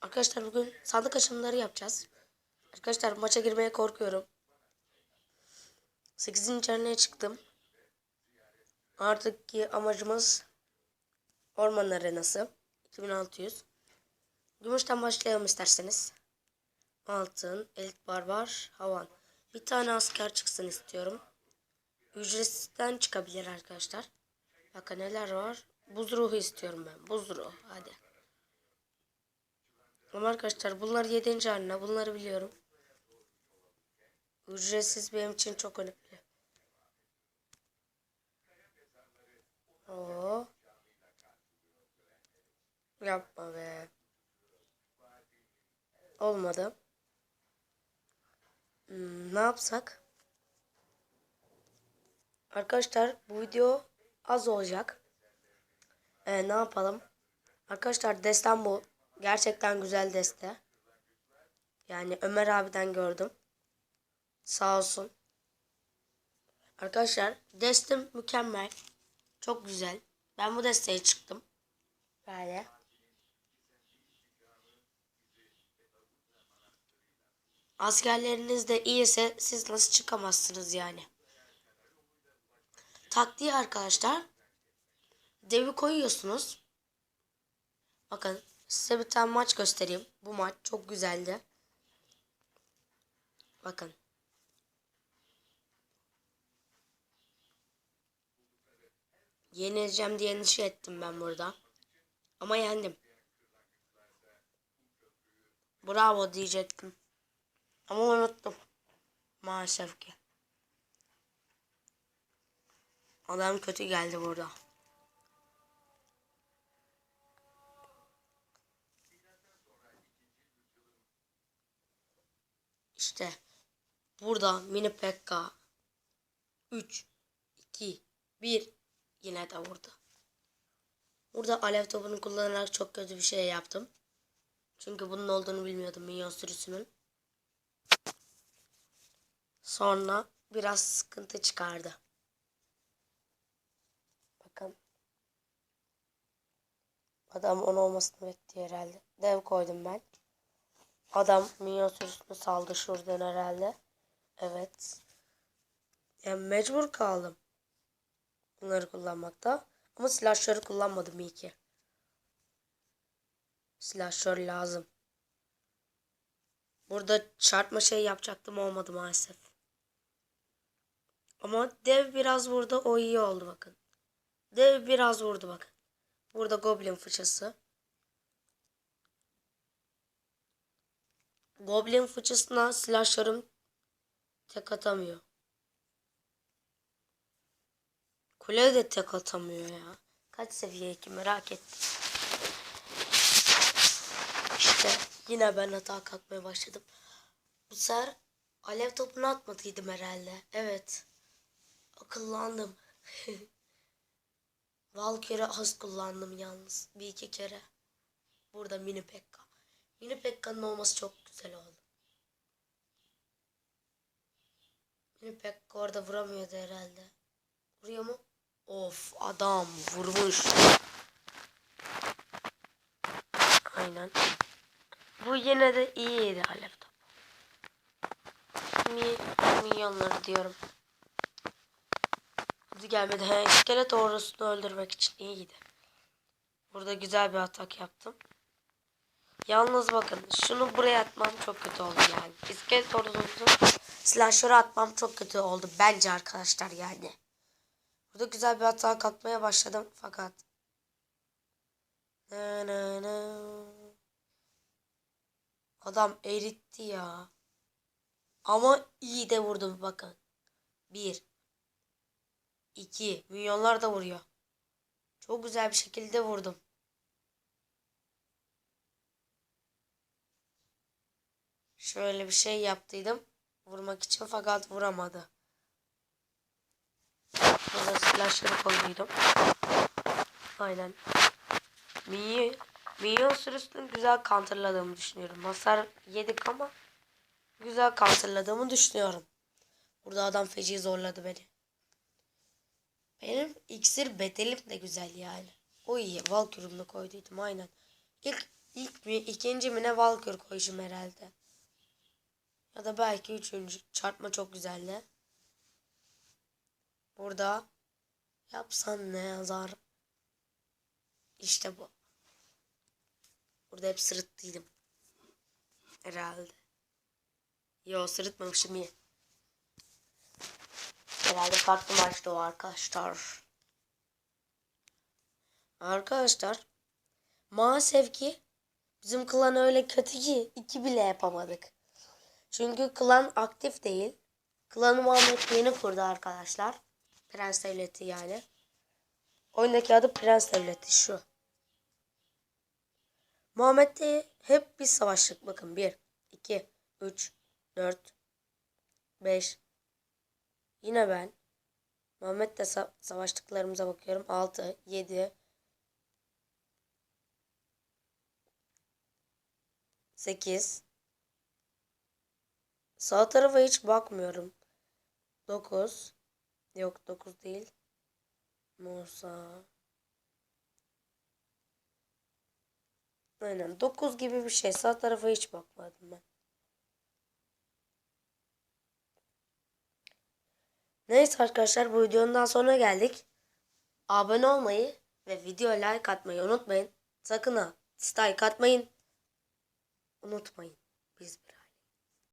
Arkadaşlar bugün sandık açılımları yapacağız. Arkadaşlar maça girmeye korkuyorum. 8. arenaya çıktım. Artık ki amacımız Orman Arenası 2600. Gümüşten başlayalım isterseniz. Altın, elit barbar, havan. Bir tane asker çıksın istiyorum. Ücretsizden çıkabilir arkadaşlar. Bakın neler var. Buz ruhu istiyorum ben. Buz ruhu. Hadi. Ama arkadaşlar bunlar 7. haline. Bunları biliyorum. Ücretsiz benim için çok önemli. Oo. Yapma be. Olmadı. Hmm, ne yapsak? Arkadaşlar bu video az olacak. Ee, ne yapalım? Arkadaşlar destem bu. Gerçekten güzel deste. Yani Ömer abiden gördüm. Sağ olsun. Arkadaşlar destem mükemmel. Çok güzel. Ben bu desteğe çıktım. Böyle. Askerleriniz de iyiyse siz nasıl çıkamazsınız yani. Taktiği arkadaşlar. Devi koyuyorsunuz. Bakın size bir tane maç göstereyim. Bu maç çok güzeldi. Bakın. Yenileceğim diye endişe ettim ben burada. Ama yendim. Bravo diyecektim. Ama unuttum. Maalesef ki. Adam kötü geldi burada. İşte burada mini pekka 3 2 1 yine de vurdu. Burada alev topunu kullanarak çok kötü bir şey yaptım. Çünkü bunun olduğunu bilmiyordum minyon sürüsünün. Sonra biraz sıkıntı çıkardı. Bakın. Adam onu olmasını bekliyor herhalde. Dev koydum ben. Adam minyon sürüsünü saldı şuradan herhalde. Evet. Yani mecbur kaldım. Bunları kullanmakta. Ama silahları kullanmadım iyi ki. Silahlar lazım. Burada çarpma şey yapacaktım olmadı maalesef. Ama dev biraz vurdu o iyi oldu bakın. Dev biraz vurdu bakın. Burada goblin fıçısı. Goblin fıçısına silahlarım tek atamıyor. Kule de tek atamıyor ya. Kaç seviye ki merak ettim. İşte yine ben hata kalkmaya başladım. Bu sefer alev topunu atmadıydım herhalde. Evet. Akıllandım. Valkyrie az kullandım yalnız. Bir iki kere. Burada mini pekka. Mini pekka'nın olması çok güzel oldu. Mini pekka orada vuramıyordu herhalde. Vuruyor mu? Of adam vurmuş. Aynen. Bu yine de iyiydi alev topu. Mi, milyonları diyorum. Hadi gelmedi. He, iskelet ordusunu öldürmek için iyiydi. Burada güzel bir atak yaptım. Yalnız bakın şunu buraya atmam çok kötü oldu yani. İskelet ordusunu silahşörü atmam çok kötü oldu bence arkadaşlar yani. Burada güzel bir hata kalkmaya başladım fakat. Na, na, na. Adam eritti ya. Ama iyi de vurdu bakın. Bir. iki. Milyonlar da vuruyor. Çok güzel bir şekilde vurdum. Şöyle bir şey yaptıydım. Vurmak için fakat vuramadı. Burada silahları koyduydum. Aynen. Minyon, minyon sürüsünü güzel counterladığımı düşünüyorum. Hasar yedik ama güzel counterladığımı düşünüyorum. Burada adam feci zorladı beni. Benim iksir bedelim de güzel yani. O iyi. Valkürümle koyduydum aynen. İlk ilk Bir, ikinci mi ne Valkür koyuşum herhalde. Ya da belki üçüncü. Çarpma çok güzeldi. Burada yapsan ne yazar? İşte bu. Burada hep sırıttıydım. Herhalde. Yo sırıtmamışım iyi. Herhalde farklı maçta o arkadaşlar. Arkadaşlar maalesef ki bizim klan öyle kötü ki iki bile yapamadık. Çünkü klan aktif değil. Klanı Muhammed yeni kurdu arkadaşlar. Prens Devleti yani. Oyundaki adı Prens Devleti şu. Muhammed'de hep biz savaştık. Bakın 1, 2, 3, 4, 5. Yine ben. Muhammed'le sa- savaştıklarımıza bakıyorum. 6, 7, 8. Sağ tarafa hiç bakmıyorum. 9. Yok 9 değil. Musa. Aynen 9 gibi bir şey. Sağ tarafa hiç bakmadım ben. Neyse arkadaşlar bu videonun sonuna geldik. Abone olmayı ve videoya like atmayı unutmayın. Sakın ha dislike atmayın. Unutmayın. Biz biraz.